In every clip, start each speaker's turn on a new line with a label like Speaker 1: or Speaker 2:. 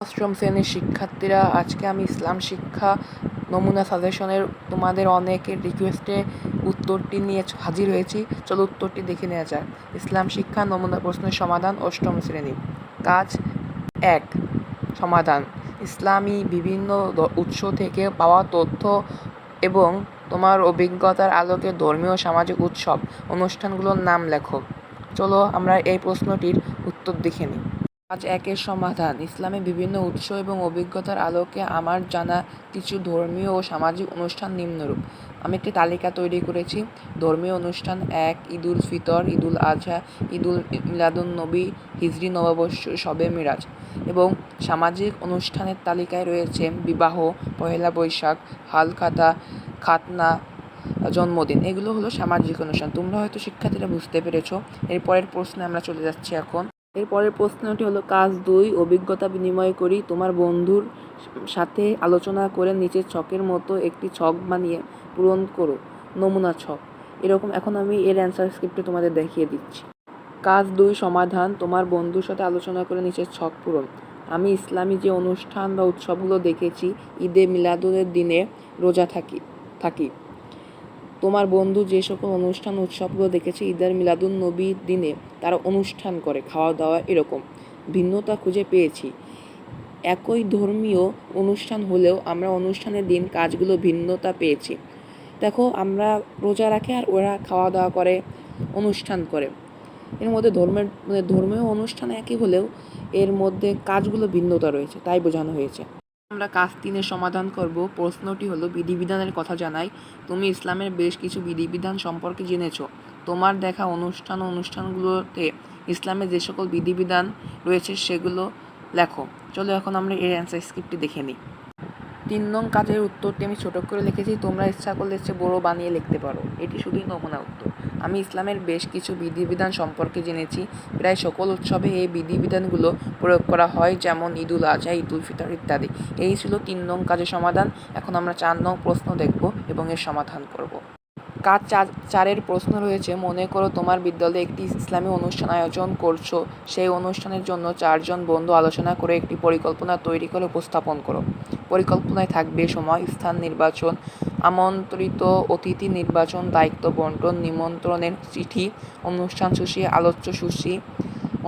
Speaker 1: অষ্টম শ্রেণির শিক্ষার্থীরা, আজকে আমি ইসলাম শিক্ষা নমুনা সাজেশনের তোমাদের অনেকের রিকোয়েস্টে উত্তরটি নিয়ে হাজির হয়েছি। চলো উত্তরটি দেখে নেওয়া যাক। ইসলাম শিক্ষা নমুনা প্রশ্নের সমাধান অষ্টম শ্রেণি। কাজ এক, সমাধান। ইসলামী বিভিন্ন উৎস থেকে পাওয়া তথ্য এবং তোমার অভিজ্ঞতার আলোকে ধর্মীয় সামাজিক উৎসব অনুষ্ঠানগুলোর নাম লেখো। চলো আমরা এই প্রশ্নটির উত্তর দেখে নিই। আজ একের সমাধান। ইসলামে বিভিন্ন উৎস এবং অভিজ্ঞতার আলোকে আমার জানা কিছু ধর্মীয় ও সামাজিক অনুষ্ঠান নিম্নরূপ। আমি একটি তালিকা তৈরি করেছি। ধর্মীয় অনুষ্ঠান এক, ঈদুল ফিতর, ঈদুল আজহা ঈদুল মিলাদুন নবী, হিজরি নববর্ষ সবে মিরাজ এবং সামাজিক অনুষ্ঠানের তালিকায় রয়েছে বিবাহ, পহেলা বৈশাখ, হালখাতা, খাতনা, জন্মদিন। এগুলো হলো সামাজিক অনুষ্ঠান। তোমরা হয়তো শিক্ষার্থীরা বুঝতে পেরেছ। এরপরের প্রশ্নে আমরা চলে যাচ্ছি এখন। এরপরের প্রশ্নটি হলো, কাজ দুই, অভিজ্ঞতা বিনিময় করি। তোমার বন্ধুর সাথে আলোচনা করে নিচের ছকের মতো একটি ছক বানিয়ে পূরণ করো, নমুনা ছক। এরকম এখন আমি এর অ্যান্সার স্ক্রিপ্টে তোমাদের দেখিয়ে দিচ্ছি। কাজ দুই, সমাধান, তোমার বন্ধুর সাথে আলোচনা করে নিচের ছক পূরণ। আমি ইসলামী যে অনুষ্ঠান বা উৎসবগুলো দেখেছি, ঈদে মিলাদুলের দিনে রোজা থাকি থাকি। তোমার বন্ধু যে সকল অনুষ্ঠান, উৎসবগুলো দেখেছে ঈদের মিলাদুন নবীর দিনে, তারা অনুষ্ঠান করে খাওয়া দাওয়া এরকম। ভিন্নতা খুঁজে পেয়েছি। একই ধর্মীয় অনুষ্ঠান হলেও আমরা অনুষ্ঠানের দিন কাজগুলো ভিন্নতা পেয়েছি। দেখো, আমরা রোজা রাখি আর ওরা খাওয়া দাওয়া করে, অনুষ্ঠান করে। এর মধ্যে ধর্মের মানে ধর্মীয় অনুষ্ঠান একই হলেও এর মধ্যে কাজগুলো ভিন্নতা রয়েছে, তাই বোঝানো হয়েছে। আমরা কাজ তিনের সমাধান করব। প্রশ্নটি হলো, বিধিবিধানের কথা জানাই। তুমি ইসলামের বেশ কিছু বিধিবিধান সম্পর্কে জেনেছ। তোমার দেখা অনুষ্ঠান ও অনুষ্ঠানগুলোতে ইসলামের যে সকল বিধিবিধান রয়েছে সেগুলো লেখো। চলো এখন আমরা এর অ্যান্সার স্ক্রিপ্টটি দেখে নিই। তিন নং কাজের উত্তরটি আমি ছোট করে লিখেছি, তোমরা ইচ্ছা করলে ইচ্ছে বড় বানিয়ে লিখতে পারো। এটি শুধুই নমুনা উত্তর। আমি ইসলামের বেশ কিছু বিধিবিধান সম্পর্কে জেনেছি। প্রায় সকল উৎসবে এই বিধিবিধানগুলো প্রয়োগ করা হয়, যেমন ঈদুল আজহা, ঈদুল ফিতর ইত্যাদি। এই ছিল তিন নং কাজের সমাধান। এখন আমরা চার নং প্রশ্ন দেখব এবং এর সমাধান করব। কাজ চার চারের প্রশ্ন রয়েছে, মনে করো তোমার বিদ্যালয়ে একটি ইসলামী অনুষ্ঠান আয়োজন করছ, সেই অনুষ্ঠানের জন্য চারজন বন্ধু আলোচনা করে একটি পরিকল্পনা তৈরি করে উপস্থাপন করো। পরিকল্পনায় থাকবে সময়, স্থান নির্বাচন, আমন্ত্রিত অতিথি নির্বাচন, দায়িত্ব বন্টন, নিমন্ত্রণের চিঠি, অনুষ্ঠান সূচি, আলোচ্য সূচি,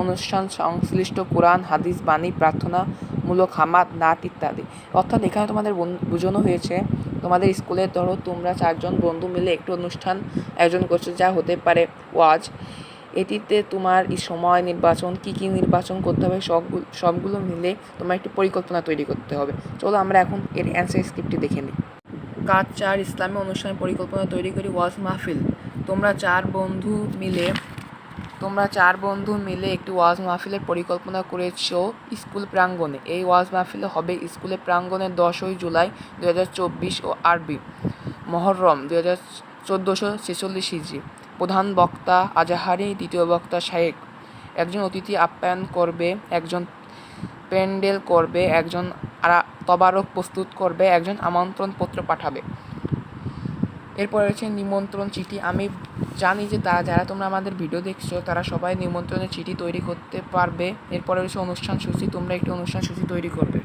Speaker 1: অনুষ্ঠান সংশ্লিষ্ট কোরআন, হাদিস, বাণী প্রার্থনামূলক হামাদ নাট ইত্যাদি। অর্থাৎ এখানে তোমাদের বোঝানো হয়েছে তোমাদের স্কুলে ধরো তোমরা চারজন বন্ধু মিলে একটি অনুষ্ঠান আয়োজন করছ, যা হতে পারে ওয়াজ। এটিতে তোমার সময় নির্বাচন, কী কী নির্বাচন করতে হবে, সবগুলো সবগুলো মিলে তোমার একটি পরিকল্পনা তৈরি করতে হবে। চলো আমরা এখন এর অ্যান্সার স্ক্রিপ্টটি দেখে নিই। কাজ চার, ইসলামী অনুষ্ঠানের পরিকল্পনা তৈরি করি ওয়াজ মাহফিল। তোমরা চার বন্ধু মিলে তোমরা চার বন্ধু মিলে একটি ওয়াজ মাহফিলের পরিকল্পনা করেছ স্কুল প্রাঙ্গণে। এই ওয়াজ মাহফিল হবে স্কুলের প্রাঙ্গণে দশই জুলাই দু হাজার চব্বিশ ও আরবি মহরম দু হাজার চোদ্দোশো ছেচল্লিশ হিজড়ি। প্রধান বক্তা আজাহারি, দ্বিতীয় বক্তা শায়েক। একজন অতিথি আপ্যায়ন করবে, একজন প্যান্ডেল করবে, একজন তবারক প্রস্তুত করবে, একজন আমন্ত্রণ পত্র পাঠাবে। এরপর রয়েছে নিমন্ত্রণ চিঠি। আমি জানি যে তারা যারা তোমরা আমাদের ভিডিও দেখছ, তারা সবাই নিমন্ত্রণের চিঠি তৈরি করতে পারবে। এরপরে রয়েছে অনুষ্ঠান সূচি, তোমরা একটি অনুষ্ঠান সূচি তৈরি করবে।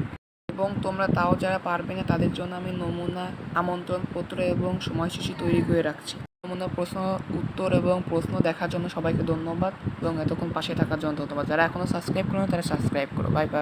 Speaker 1: এবং তোমরা তাও যারা পারবে না, তাদের জন্য আমি নমুনা, আমন্ত্রণ পত্র এবং সময়সূচি তৈরি করে রাখছি। নমুনা প্রশ্ন, উত্তর এবং প্রশ্ন দেখার জন্য সবাইকে ধন্যবাদ এবং এতক্ষণ পাশে থাকার জন্য ধন্যবাদ। যারা এখনও সাবস্ক্রাইব করো তারা সাবস্ক্রাইব করো। Bye bye